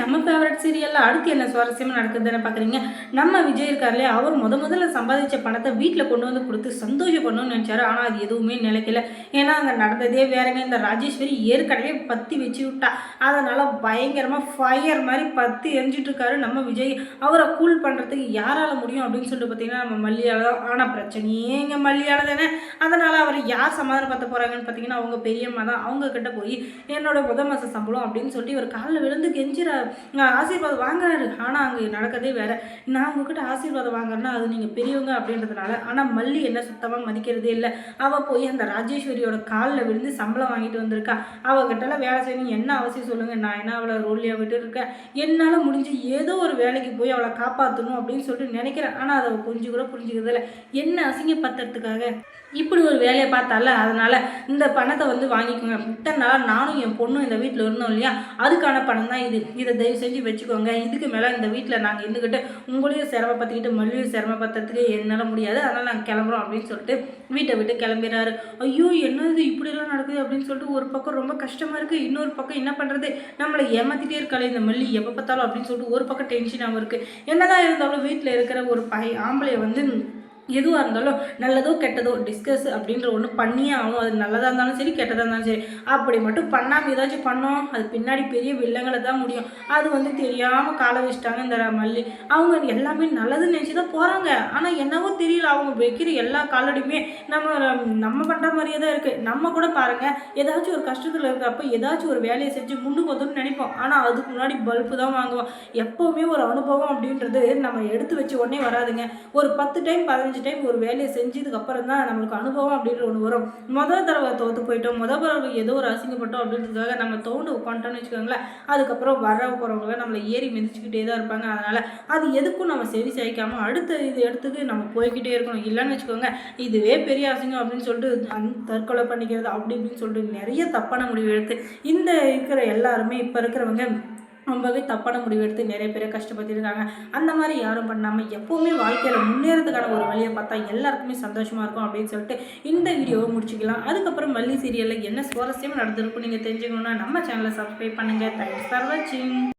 நம்ம ஃபேவரட் சீரியலில் அடுத்து என்ன சுவாரஸ்யமாக நடக்குதுன்னு பார்க்குறீங்க நம்ம விஜய் இருக்கார்லே அவர் முத முதல்ல சம்பாதிச்ச பணத்தை வீட்டில் கொண்டு வந்து கொடுத்து சந்தோஷப்படணும்னு நினச்சாரு. ஆனால் அது எதுவுமே நிலைக்கல. ஏன்னா அங்கே நடந்ததே வேறங்க. இந்த ராஜேஸ்வரி ஏற்கனவே பற்றி வச்சு விட்டா. அதனால் பயங்கரமாக ஃபயர் மாதிரி பற்றி எரிஞ்சிட்டு இருக்காரு நம்ம விஜய். அவரை கூல் பண்ணுறதுக்கு யாரால் முடியும் அப்படின்னு சொல்லிட்டு பார்த்தீங்கன்னா நம்ம மல்லியால தான். ஆனால் பிரச்சனையே இங்கே மல்லியால தானே. அதனால் அவர் யார் சமாதானப்படுத்த போகிறாங்கன்னு பார்த்தீங்கன்னா அவங்க பெரியம்மா தான். அவங்க கிட்ட போய் என்னோட முத மாத சம்பளம் அப்படின்னு சொல்லிட்டு இவர் காலில் விழுந்து கெஞ்சிறாரு. ஆசீர்வாதம் வாங்குறாரு. ஆனால் அங்கே நடக்கதே வேற. நான் உங்ககிட்ட ஆசீர்வாதம் வாங்குறேன்னா அது நீங்கள் பெரியவங்க அப்படின்றதுனால ஆனால் மல்லி என்ன சுத்தமாக மதிக்கிறதே இல்லை. அவள் போய் அந்த ராஜேஸ்வரியோட காலில் விழுந்து சம்பளம் வாங்கிட்டு வந்திருக்கா. அவகிட்டலாம் வேலை செய்யணும். என்ன அவசியம் சொல்லுங்கள் நான் என்ன அவளை ரோல்லியாக விட்டு இருக்கேன். என்னால் முடிஞ்சு ஏதோ ஒரு வேலைக்கு போய் அவளை காப்பாற்றணும் அப்படின்னு சொல்லிட்டு நினைக்கிறேன். ஆனால் அதை அவள் கொஞ்சம் கூட புரிஞ்சுக்கிறதில்ல என்ன அசிங்கப்படுத்துறதுக்காக? இப்படி ஒரு வேலையை பார்த்தால அதனால் இந்த பணத்தை வந்து வாங்கிக்கோங்க. இத்தனை நாள் நானும் என் பொண்ணும் இந்த வீட்டில் இருந்தோம் இல்லையா? அதுக்கான பணம் தான் இது. இதை தயவு செஞ்சு வச்சுக்கோங்க. இதுக்கு மேலே இந்த வீட்டில் நாங்கள் இருந்துக்கிட்டு உங்களையும் சிரமப்படுத்திக்கிட்டு மல்லியும் சிரமப்படுத்துறதுக்கு என்னால் முடியாது. அதனால் நாங்கள் கிளம்புறோம் அப்படின்னு சொல்லிட்டு வீட்டை விட்டு கிளம்பிடுறாரு. ஐயோ என்னது இப்படியெல்லாம் நடக்குது அப்படின்னு சொல்லிட்டு ஒரு பக்கம் ரொம்ப கஷ்டமாக இருக்குது இன்னொரு பக்கம் என்ன பண்ணுறது நம்மளை ஏமாத்திட்டே இருக்காளே இந்த மல்லி. எப்போ பார்த்தாலும் அப்படின்னு சொல்லிட்டு ஒரு பக்கம் டென்ஷனாகவும் இருக்குது என்னதான் இருந்தாலும் வீட்டில் இருக்கிற ஒரு பை ஆம்பளை வந்து எதுவாக இருந்தாலும் நல்லதோ கெட்டதோ டிஸ்கஸ் அப்படின்ற ஒன்று பண்ணியே ஆகணும். அது நல்லதாக இருந்தாலும் சரி கெட்டதாக இருந்தாலும் சரி. அப்படி மட்டும் பண்ணாமல் ஏதாச்சும் பண்ணோம் அது பின்னாடி பெரிய வில்லங்களை தான் முடியும். அது வந்து தெரியாமல் கால வச்சுட்டாங்க இந்த மல்லி. அவங்க எல்லாமே நல்லதுன்னு நினச்சி தான் போகிறாங்க ஆனால் என்னவோ தெரியல அவங்க வைக்கிற எல்லா காலடியுமே நம்ம நம்ம பண்ணுற மாதிரியே தான் இருக்குது நம்ம கூட பாருங்கள் ஏதாச்சும் ஒரு கஷ்டத்தில் இருக்கிறப்ப ஏதாச்சும் ஒரு வேலையை செஞ்சு முன்னுக்கு வந்துன்னு நினைப்போம். ஆனால் அதுக்கு முன்னாடி பல்பு தான் வாங்குவோம். எப்போவுமே ஒரு அனுபவம் அப்படின்றது நம்ம எடுத்து வச்சு உடனே வராதுங்க. ஒரு பத்து டைம் பதினஞ்சு டைம் ஒரு வேலையை செஞ்சதுக்கப்புறம் தான் நம்மளுக்கு அனுபவம் அப்படின்ற ஒன்று வரும். முதல் தடவை தோற்று போயிட்டோம். முதல் தடவை ஏதோ ஒரு அசிங்கப்பட்டோம் அப்படின்றதுக்காக நம்ம தோண்டு உட்காந்துட்டோம்னு வச்சுக்கோங்களேன் அதுக்கப்புறம் வர போகிறவங்கள நம்மளை ஏறி மிதிச்சுக்கிட்டே தான் இருப்பாங்க. அதனால் அது எதுக்கும் நம்ம செவி சாய்க்காமல் அடுத்த இது இடத்துக்கு நம்ம போய்கிட்டே இருக்கணும். இல்லைன்னு வச்சுக்கோங்க இதுவே பெரிய அசிங்கம் அப்படின்னு சொல்லிட்டு அந் தற்கொலை பண்ணிக்கிறது அப்படி இப்படின்னு சொல்லிட்டு நிறைய தப்பான முடிவு எடுத்து இந்த இருக்கிற எல்லாருமே இப்போ இருக்கிறவங்க ரொம்பவே தப்பான முடிவு எடுத்து நிறைய பேரை கஷ்டப்படுத்திருக்காங்க அந்த மாதிரி யாரும் பண்ணாமல் எப்போவுமே வாழ்க்கையில் முன்னேறதுக்கான ஒரு வழியை பார்த்தா எல்லாருக்குமே சந்தோஷமாக இருக்கும் அப்படின்னு சொல்லிட்டு இந்த வீடியோவை முடிச்சுக்கலாம். அதுக்கப்புறம் வள்ளி சீரியலில் என்ன சுவாரஸ்யம் நடந்திருக்கும் நீங்கள் தெரிஞ்சுக்கணுன்னா நம்ம சேனலை சப்ஸ்கிரைப் பண்ணுங்கள் தேங்க்ஸ் ஃபார் வாட்சிங்